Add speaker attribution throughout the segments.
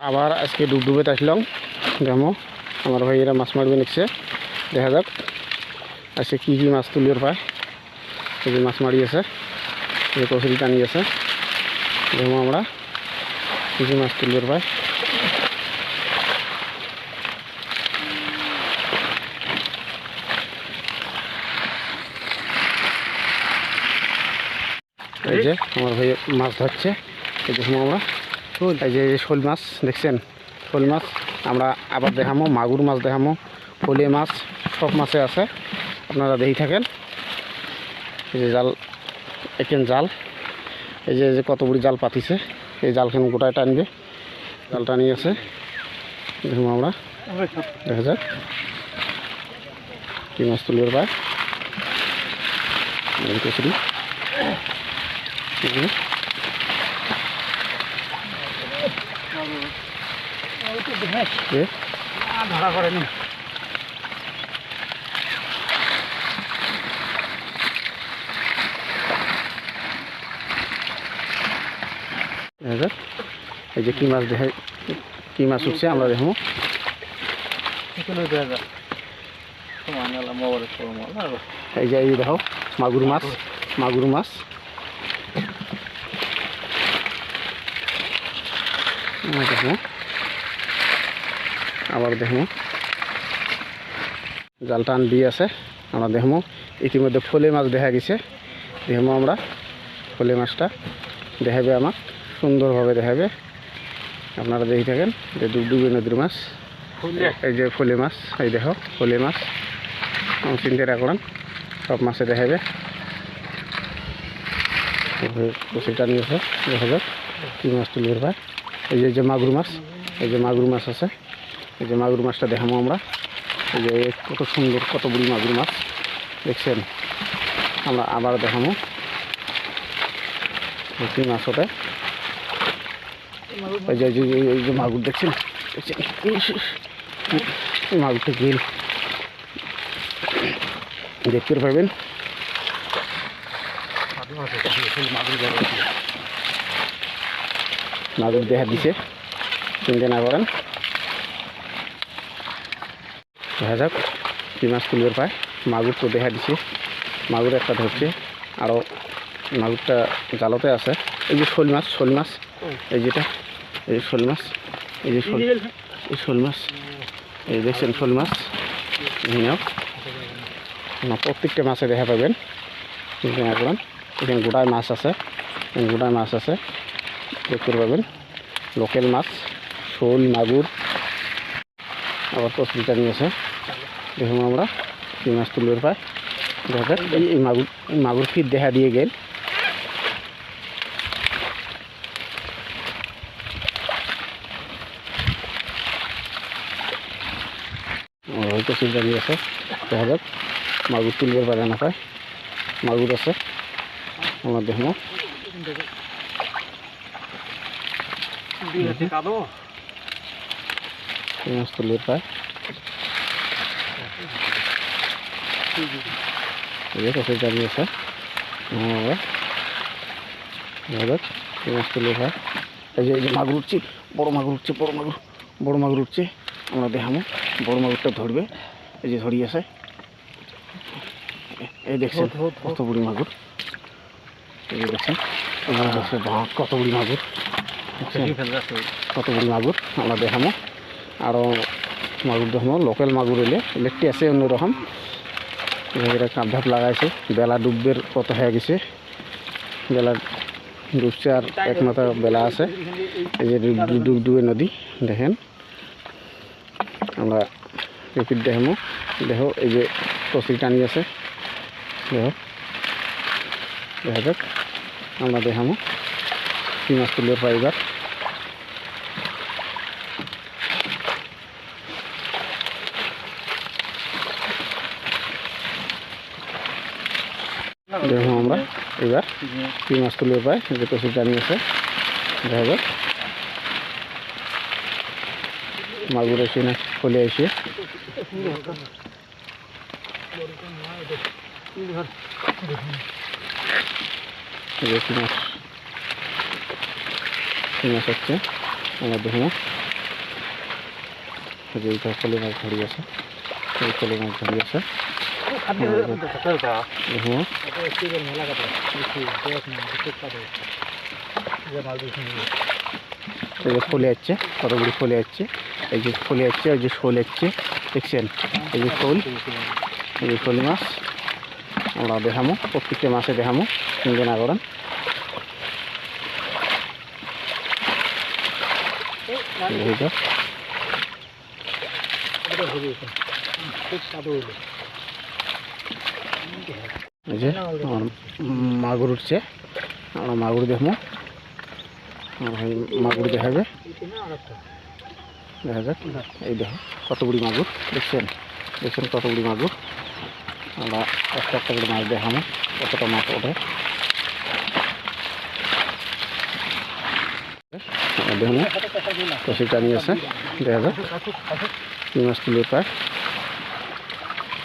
Speaker 1: আবার আজকে ডুবডুবেতে আসলাম। দেখো, আমার ভাইয়েরা মাছ মারবে নিচ্ছে। দেখা যাক, আজকে কী কী মাছ তুলির পায়। যে মাছ মারি আছে, এই কচুরি টানি আছে। দেখো আমরা, কী কী মাছ তুলির পায়। এই যে, আমার ভাই মাছ ধরছে। এই দেখুন আমরা। যে, এই যে শোল মাছ, দেখছেন? শোল মাছ, আমরা আবার দেখামো, মাগুর মাছ দেখামো, ফলে মাছ, সব মাছে আছে। আপনারা দেখি থাকেন। এই যে জাল এখান জাল? এই যে যে কত জাল পাতিছে। এই জালখান গোটায় টানবে? জাল টানি আছে। দেখুন আমরা। দেখা যাক। কি মাছ তুলির পায় কচুরি।
Speaker 2: ধরা করেনি
Speaker 1: এই যে কি মাছ দেখে কি মাছ উঠছে আমরা দেখব। এই যে এই দেখো মাগুর মাছ মাগুর। মাছ। দেখব আবার দেখব জাল টান দিয়ে আছে আমরা দেখব ইতিমধ্যে ফলে মাছ দেখা গেছে। দেখব আমরা ফলে মাছটা দেখাবে আমার সুন্দরভাবে দেখাবে। আপনারা দেখে থাকেন যে ডুবডুবি নদীর মাছ। এই যে ফলে মাছ এই দেখো ফলে মাছ। আমি চিনতে রাখলাম সব মাছে দেখাবে। নিয়েছে দেখা যাক কী মাছ যে এই যে মাগুর মাছ এই যে মাগুর মাছ আছে। এই যে মাগুর মাছটা দেখাবো আমরা। এই যে কত সুন্দর, কত বুড়ি মাগুর মাছ। দেখছেন? আমরা আবার দেখাবো। কী মাছ ওটা। এই যে এই যে মাগুর, দেখছেন? দেখছেন? মাগুরটা গেল দেখতে পাবেন মাগুর দেখা দিছে। চিন্তা না করেন। দেখা যাক কি মাছ তুলবে পায়। মাগুর তো দেখা দিছে। মাগুর একটা ধরছে আরও মাগুরটা জালতে আছে। এই যে শোল মাছ শোল মাছ। এই যেটা এই যে শোল মাছ। এই যে শোল এই শোল মাছ। এই দেখছেন শোল মাছ। না প্রত্যেকটা মাছে দেখা পাবেন। চিন্তা এখানে গোটায় মাছ আছে। এখানে গোটায় মাছ আছে। দেখতে পাবেন। লোকেল মাছ শোল মাগুর আবার কচুরিটা নিয়েছে দেখুন আমরা কি মাছ তুলবে পাই দেখা এই এই মাগুর এই মাগুর ফিট দেখা দিয়ে গেল। ওই কচুরিটা নিয়েছে দেখা যাক মাগুর তুলবে পারে না পায়। মাগুর আছে। আমরা দেখব এই মাছ তুলবে পায় কচুরিটা নিয়েছে আমরা যাক এই যে এই যে মাগুর উঠছে বড় মাগুর উঠছে বড় মাগুর বড় মাগুর উঠছে। আমরা দেখাবো বড় মাগুরটা ধরবে। এই যে ধরিয়েছে এই দেখছেন কত বুড়ি মাগুর। এই যে দেখছেন আপনারা দেখছেন বাহ, কত বুড়ি মাগুর। দেখছেন কত বুড়ি মাগুর আমরা দেখাবো। আরও মাগুর দেখাবো লোকাল মাগুর এলে। ইলেকট্রি আছে অন্যরকম। এরা কাপ ধাপ লাগাইছে, বেলা ডুববের কত হয়ে গেছে। বেলা ডুবছে আর এক মাথা বেলা আছে। এই যে ডুব ডুবে নদী, দেখেন। আমরা রিপিট দেখামো। দেখো, এই যে কচি টানি আছে। দেখো। দেখা যাক। আমরা দেখামো। কি মাছ তুলে পাইবার দেখো আমরা এবার কি মাছ তুলে পাই যে কচি টানি আছে। দেখা যাক। মাগুর এসে না ফলে এসে। মাছ। মাছ হচ্ছে? আমরা এই যে এইটা ফলি মাছ ধরি আছে এই ফলি মাছ ধরি আছে দেখুন এই যে ফলে যাচ্ছে কতগুলি ফলে যাচ্ছে। এই যে ফলে যাচ্ছে ওই যে শোল যাচ্ছে দেখছেন? এই যে শোল এই যে শোল মাছ। আমরা দেখামো প্রত্যেকটা মাসে দেখামো তিনজন আগরান এই যে এই যে, আমার মাগুর উঠছে। আমরা মাগুর দেখব। মাগুর দেখাবে। দেখা যাক। এই দেখো কতগুলি মাগুর। দেখছেন? দেখছেন কতগুলি মাগুর? আমরা একটা একটা করে মাছ দেখাবো, কতটা মাছ ওঠে। দেখুন কষি টানি আছে দেখা যাক। কি মাছ তুলে পায়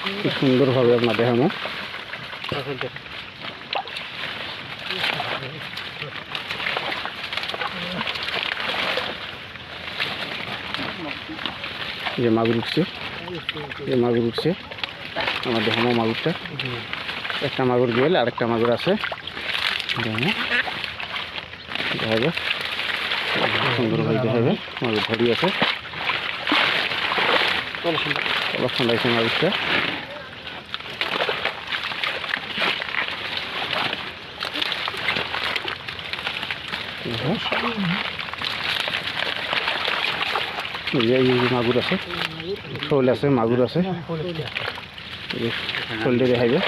Speaker 1: কি সুন্দরভাবে আপনার এই যে মাগুর উঠছে। যে মাগুর উঠছে। আমার দেখানো মাগুরটা। একটা মাগুর গেল আর একটা মাগুর আছে। দেখানো দেখা যাক সুন্দরভাবে দেখাবে। মাগুর ধরি আছে। মাগুরটা দেখো। এই যে এই যে মাগুর আছে। শোল আছে, মাগুর আছে। এই যে শোলটা দেখাইবে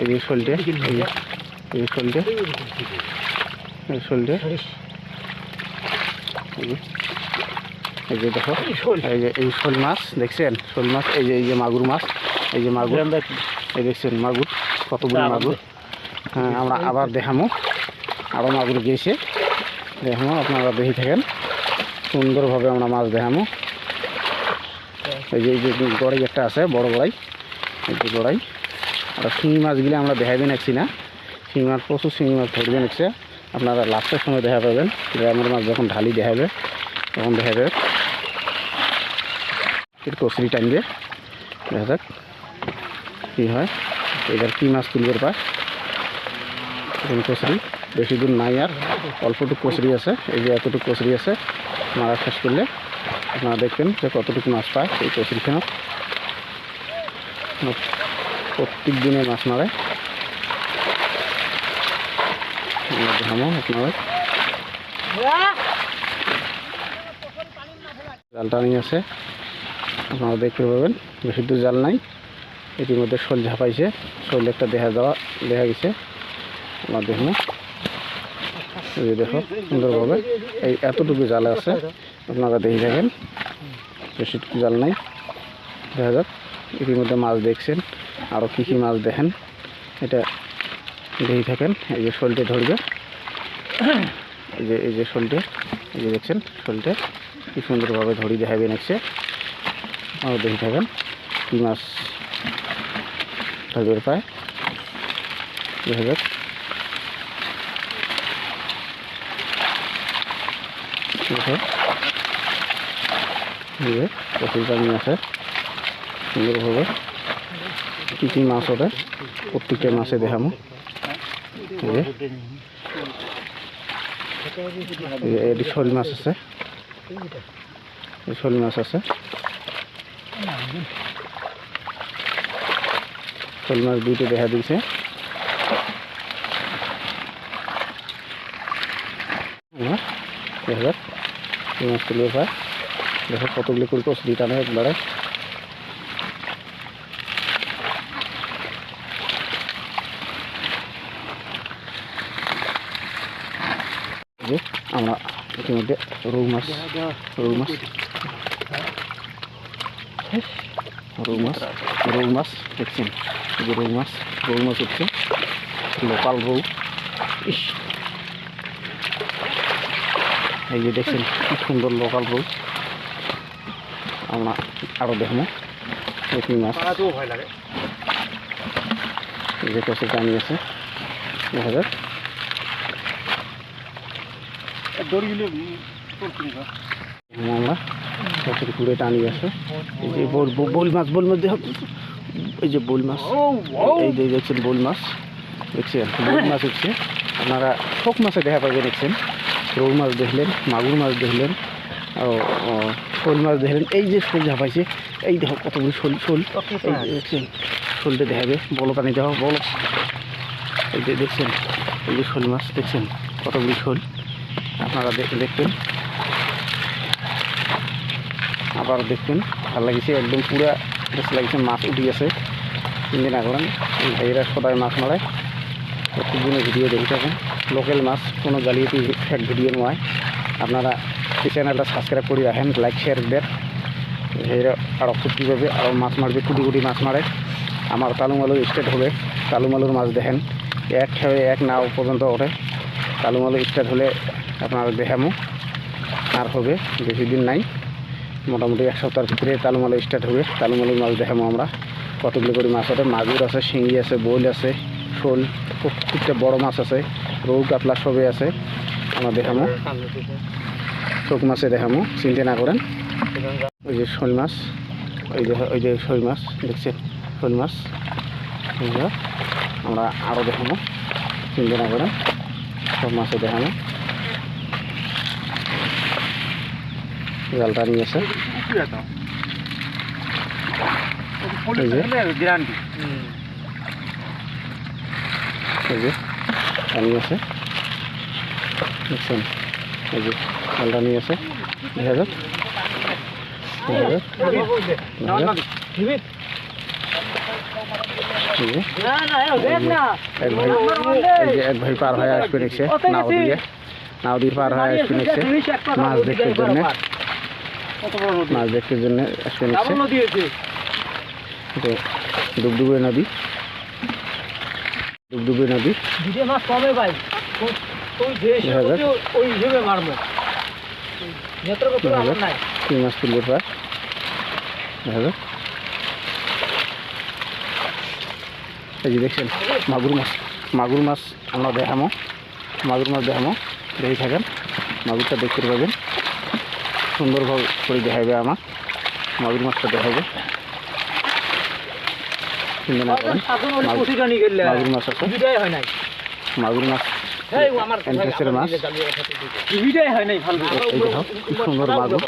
Speaker 1: এই শোলটা এই শোলটা এই শোলটা এই যে- দেখো এই যে এই শোল মাছ দেখছেন? শোল মাছ এই যে এই যে মাগুর মাছ এই যে মাগুর। এই দেখছেন মাগুর কতগুলো মাগুর? হ্যাঁ আমরা আবার দেখামো। আরও মাগুর গেছে দেখামো আপনারা দেখে থাকেন। সুন্দরভাবে আমরা মাছ দেখামো। এই যে এই যে গড়াই একটা আছে বড় গড়াই। এই যে গড়াই। আর শিঙি মাছগুলি আমরা দেখাবেন একছি না শিঙি মাছ প্রচুর শিঙি মাছ ধরবেন একছে আপনারা লাস্টের সময় দেখা পাবেন। গ্রামের মাছ যখন ঢালি দেখাবে তখন দেখাবে। এর কচুরি টানবে দেখা যাক কী হয়। এবার কী মাছ তুলবে পায় এখন কচুরি বেশি দূর নাই আর অল্পটুকু কচুরি আছে। এই যে এতটুকু কচুরি আছে মারা শেষ করলে আপনারা দেখবেন যে কতটুকু মাছ পায় এই কচুরিখানে প্রত্যেক দিনে মাছ মারে দেখাবো আপনারা জালটা নিয়ে আছে আপনারা দেখতে পাবেন বেশি দূর জাল নাই। ইতিমধ্যে শোল ঝাঁপাইছে শোল একটা দেখা দেওয়া দেখা গেছে। আমরা দেখুন এই দেখো, সুন্দরভাবে এই এতটুকু জাল আছে, আপনারা দেখে থাকেন। বেশিটুকু জাল নাই। দেখা যাক, ইতিমধ্যে মাছ দেখছেন আরও কী কী মাছ দেখেন। এটা দেখে থাকেন, এই যে শোলটা ধরবে। এই যে এই যে শোলটা এই যে দেখছেন শোলটা কি সুন্দরভাবে ধরি দেখাবেন এসে। আপনারা দেখে থাকেন। কী মাছ ধরবে পায় দেখা যাক। আছে সুন্দরভাবে কী কী মাছ ওঠে? প্রত্যেকটা মাছে দেখামো এটি মাছ আছে। শোল মাছ আছে। শোল মাছ দুইটা দেখা দিয়েছে আমার দেখা যাক। এই মাছ তুলে পায় দেখো কতগুলি করে কচুরি টানে একবারে। এই যে আমরা ইতিমধ্যে রৌ মাছ রৌ মাছ। রৌ মাছ রৌ মাছ দেখছেন যে রৌ মাছ রৌ মাছ উঠছে লোকাল রৌ। ইস। এই যে দেখছেন কি সুন্দর লোকাল রৌ। আমরা আরও দেখব। এই মাছ। এই যে কষে টানি আছে। দেখা যাক। আমরা বছর ঘুরে টানি আছে এই যে বোল মাছ বোল মাছ দেখো। এই যে বোল মাছ, এই যে দেখছেন বোল মাছ দেখছেন বোল মাছ হচ্ছে আপনারা শোক মাছে দেখা পাবেন, দেখছেন? রৌ মাছ দেখলেন, মাগুর মাছ দেখলেন শোল মাছ দেখলেন। এই যে শোল ঝাপাইছে এই দেখো কতগুলো শোল শোল। দেখছেন, শোলটা দেখাবে, বলো পানি দেখো বলো। এই যে দেখছেন, এই যে শোল মাছ, দেখছেন? কতগুলি শোল। আপনারা দেখ- দেখবেন। আবার দেখবেন ভালো লাগিছে, একদম পুরা বেশ লাগিছে, মাছ উঠি আছে। তিনদিন এই ভাইয়েরা সদায় মাছ মারে। প্রত্যেকদিনে ভিডিও দেখে থাকেন। লোকেল মাছ, কোনো জালিয়াতি ফেক ভিডিও নয়। আপনারা এই চ্যানেলটা সাবস্ক্রাইব করে রাখেন লাইক শেয়ার দেন। ভাইয়েরা আরও কীভাবে আরও মাছ মারবে, কুটি কুটি মাছ মারে। আমার তালুমালু স্টার্ট হবে তালুমালুর মাছ দেখেন। এক খেয়ে এক নাও পর্যন্ত ওঠে। তালুমালু স্টার্ট হলে আপনারা দেখামো। আর হবে, বেশি দিন নাই। মোটামুটি এক সপ্তাহের ভিতরে তালুমালা স্টার্ট হবে। তালুমালুর মাছ দেখাবো আমরা। কতগুলো করে মাছ আছে? মাগুর আছে, শিঙ্গি আছে বোল আছে, শোল প্রত্যেকটা বড় মাছ আছে। রৌ কাতলা সবই আছে। আমরা দেখামো চোখ মাছে দেখামো চিন্তা না করেন। ওই যে শোল মাছ। ওই যে ওই যে শোল মাছ। দেখছেন? শোল মাছ। আমরা আরও দেখাবো। চিন্তা না করেন। সব মাছে দেখাবো। জালটা নিয়ে আছে এই যে
Speaker 2: গ্যারান্টি
Speaker 1: এই যে পানি আছে দেখছেন এই যে জালটা নিয়ে আছে দেখা যাক দেখা যাক দেখা যাক এই যে এক ভাই এই যে এক ভাই পার হয়ে আসবে নিচ্ছে নাও দিয়ে নাও দিয়ে পার হয়ে আসবে নিচ্ছে মাছ দেখতে জন্য মাছ দেখতে জন্য নিচ্ছে। ডুবডুবে নদী ডুবডুবে নদী।
Speaker 2: মাছ কমে ভাই। ওই হিসেবে মারবো।
Speaker 1: তুলবে দেখা এই যে দেখছেন মাগুর মাছ। মাগুর মাছ আমরা দেখামো। মাগুর মাছ দেখামো। দেখে থাকেন। মাগুরটা দেখতে পাবেন। সুন্দরভাবে করে দেখাবে আমার মাগুর মাছটা দেখাবে মাগুর- মাছ আছে। মাগুর মাছ মাছ। কি সুন্দর মাগুর।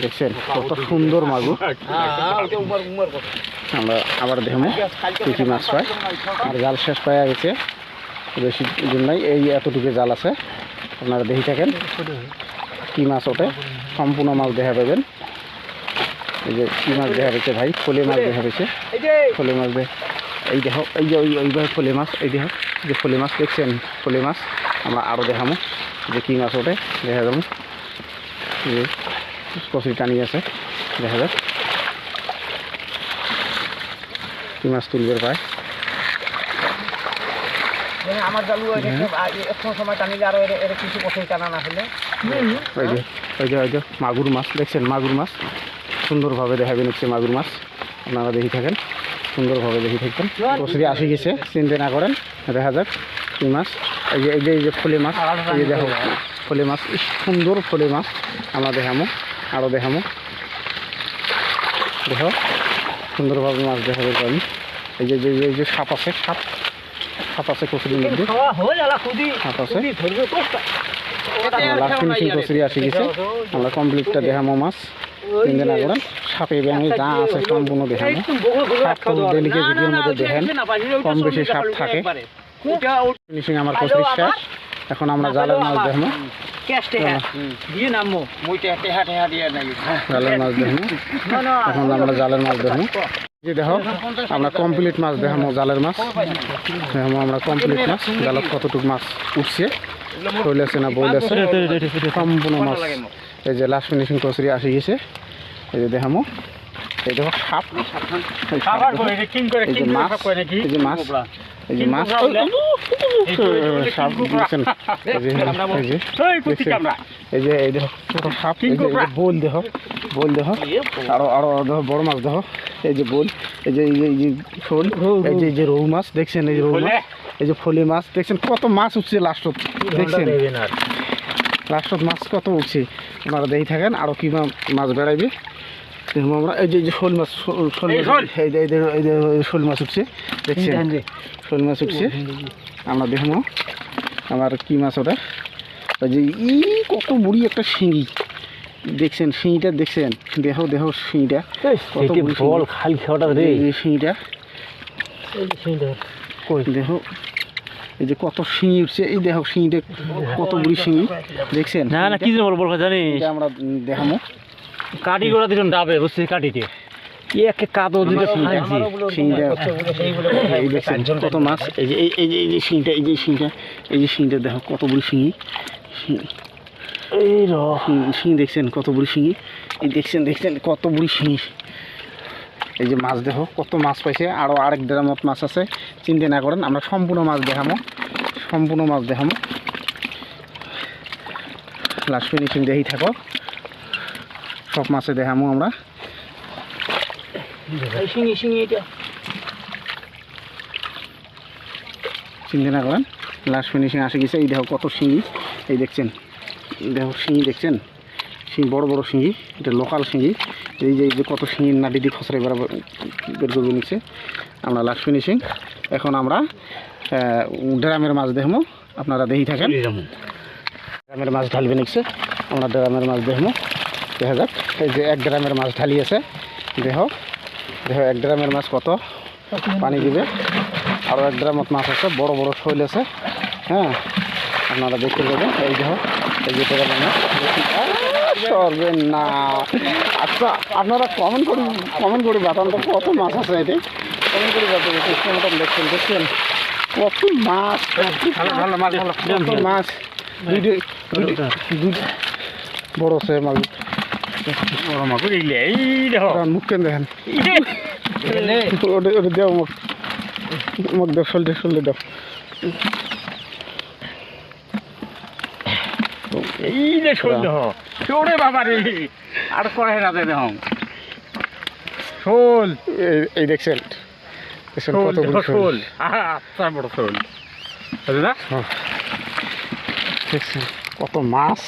Speaker 1: দেখছেন কত সুন্দর মাগুর।
Speaker 2: হ্যাঁ
Speaker 1: আমরা আবার দেখব কি কি মাছ পায়। আর জাল শেষ পাওয়া গেছে। বেশি দিন নাই এই এতটুকু জাল আছে। আপনারা দেখি থাকেন। কি মাছ ওঠে। সম্পূর্ণ মাছ দেখা পাবেন। এই যে কি মাছ দেখা পেয়েছে ভাই? ফলে মাছ দেখা পেয়েছে ফলে মাছ দেখ এই দেখো এই যে ওই ওইভাবে ফলে মাছ এই দেখো যে ফলে মাছ দেখছেন? ফলে মাছ আমরা আরও দেখামো। যে কী মাছ ওঠে দেখা যাব এই যে কচুরি টানি আছে দেখা যাক। কী মাছ তুলবে পায়
Speaker 2: মানে আমার জালু একশো সময় টানিলে আরও এর কিছু পছন্দ টানা না হলে।
Speaker 1: ওই যে ওই যে ওই যে মাগুর মাছ দেখছেন মাগুর মাছ? সুন্দরভাবে দেখাবেন হচ্ছে মাগুর মাছ। আপনারা দেখি থাকেন সুন্দরভাবে দেখি থাকবেন কচুরি আসি গেছে চিন্তা না করেন দেখা যাক কী মাছ। এই যে এই যে এই যে ফলে মাছ এই যে দেখো ফলে মাছ সুন্দর ফলে মাছ। আমরা দেখামো আরও দেখামো। দেখো সুন্দরভাবে মাছ দেখাবে আমি এই যে- এই যে সাপ আছে সাপ। আছে কচুরির মধ্যে আছে। লাস্ট ফিনিশিং কচুরি আসি গেছে। আমরা কমপ্লিটটা দেখামো মাছ। চিন্তা না করেন সাপে ব্যাঙে যা আছে সম্পূর্ণ দেখাবো সাপ তো ডেলিকে ভিডিওর মধ্যে দেখেন কম বেশি সাপ থাকে। ফিনিশিং আমার কচুরি শেষ। এখন আমরা জালের মাছ দেখব জালের মাছ দেখব এখন আমরা জালের মাছ দেখব যে দেখো আমরা কমপ্লিট মাছ দেখাবো জালের মাছ। দেখাবো আমরা কমপ্লিট মাছ জালত কতটুকু মাছ উঠছে শৈল আছে। না বইল আছে সম্পূর্ণ মাছ। এই যে লাস্ট ফিনিশিং কচুরি আসি গেছে। এই যে দেখামো। এই দেখো সাপ। এই যে মাছ এই যে মাছ। এই যে মাছ। সাপ দেখছেন? এই যে এই যে এই দেখো সাপ এই যে বোল দেখো। বোল দেখো আরও আরও দেখো বড় মাছ দেখো এই যে বোল এই যে এই যে শোল এই যে এই যে রৌ মাছ দেখছেন এই রৌ মাছ? এই যে ফলি মাছ দেখছেন কত মাছ উঠছে লাস্টত দেখছেন? লাস্টত মাছ কত উঠছে? আপনারা দেখি থাকেন আরও কি মাছ বেড়াইবে? আমরা এই যে এই যে শোল মাছ শোল শোল
Speaker 2: এই
Speaker 1: মাছ
Speaker 2: শোল।
Speaker 1: এই যে- এই যে এই যে শোল মাছ উঠছে দেখছেন? শোল মাছ উঠছে। আমরা দেখব আমার কি মাছ ওটা? ওই যে ই কত বুড়ি একটা শিঙি। দেখছেন শিঙিটা দেখছেন? দেহ দেহ
Speaker 2: সিঁড়িটা। খাওয়াটা রে
Speaker 1: এই যে শিঙিটা
Speaker 2: কই?
Speaker 1: দেহ এই যে কত শিঙি উঠছে এই দেহ শিঙিটা কত বুড়ি শিঙি। দেখছেন?
Speaker 2: না না কি বল বল জানিস?
Speaker 1: আমরা দেখামো।
Speaker 2: কাটি গোড়া দিলাম ডাবে বুঝছি কাটিতে। একে কাদো দিতে
Speaker 1: এই দেখছেন কত মাছ? এই যে এই- এই যে এই যে শিঙিটা এই যে শিঙিটা এই যে শিঙিটা দেখো কত বুড়ি শিঙি
Speaker 2: এই র
Speaker 1: শিঙি দেখছেন কত বুড়ি শিঙি? এই দেখছেন দেখছেন কত বুড়ি শিঙি। এই যে মাছ দেখো কত মাছ পাইছে আরও আরেক দেড়ামত মাছ আছে। চিন্তা না করেন আমরা সম্পূর্ণ মাছ দেখামো সম্পূর্ণ মাছ দেখামো। লাস্ট ফিনিশিং দেখি থাকো। সব মাছে দেখামো আমরা।
Speaker 2: শিঙি শিঙি এটা।
Speaker 1: চিন্তা না করেন লাস্ট ফিনিশিং আসে গেছে এই দেখো কত শিঙি। এই দেখছেন দেখো শিঙি দেখছেন? শিঙি বড় বড় শিঙি এটা লোকাল শিঙি। এই যে এই যে কত শিঙির নাটি দিয়ে খসড়ে বের বের করবে নিচ্ছে। আমরা লাস্ট ফিনিশিং এখন আমরা ড্রামের মাছ দেখব আপনারা দেখি থাকেন। ড্রামের মাছ ঢালবে নিচ্ছে। আমরা ড্রামের মাছ দেখব দেখা যাক। এই যে এক ড্রামের মাছ ঢালিয়েছে। দেহ দেহ এক ড্রামের মাছ কত পানি দিবে। আরও এক ড্রামত মাছ আছে বড় বড় শৈল আছে। হ্যাঁ আপনারা দেখতে পাবেন এই দেখো এই যে টাকা মাছ সরবেন না আচ্ছা আপনারা কমেন্ট করি কমেন্ট করে বাতান তো কত মাছ আছে এতে? কমেন্ট করে বাতান মতন দেখছেন দেখছেন? কত মাছ
Speaker 2: ভালো মাছ ভালো।
Speaker 1: কত মাছ। বড় আছে মাছ।
Speaker 2: বড় মাছ দিলে এই দেখো।
Speaker 1: মুখ কেন দেখেন? ওটা ওটা দেও মুখ। মুখ দেও শোল্ডে শোল্ডে দাও।
Speaker 2: এই যে শোল। দেখো ওরে বাবা রে আর করে না দে দেখো শোল।
Speaker 1: এই- দেখছেন?
Speaker 2: শোল
Speaker 1: শোল।
Speaker 2: শোল। আচ্ছা বড় শোল। না
Speaker 1: দেখছেন কত মাছ।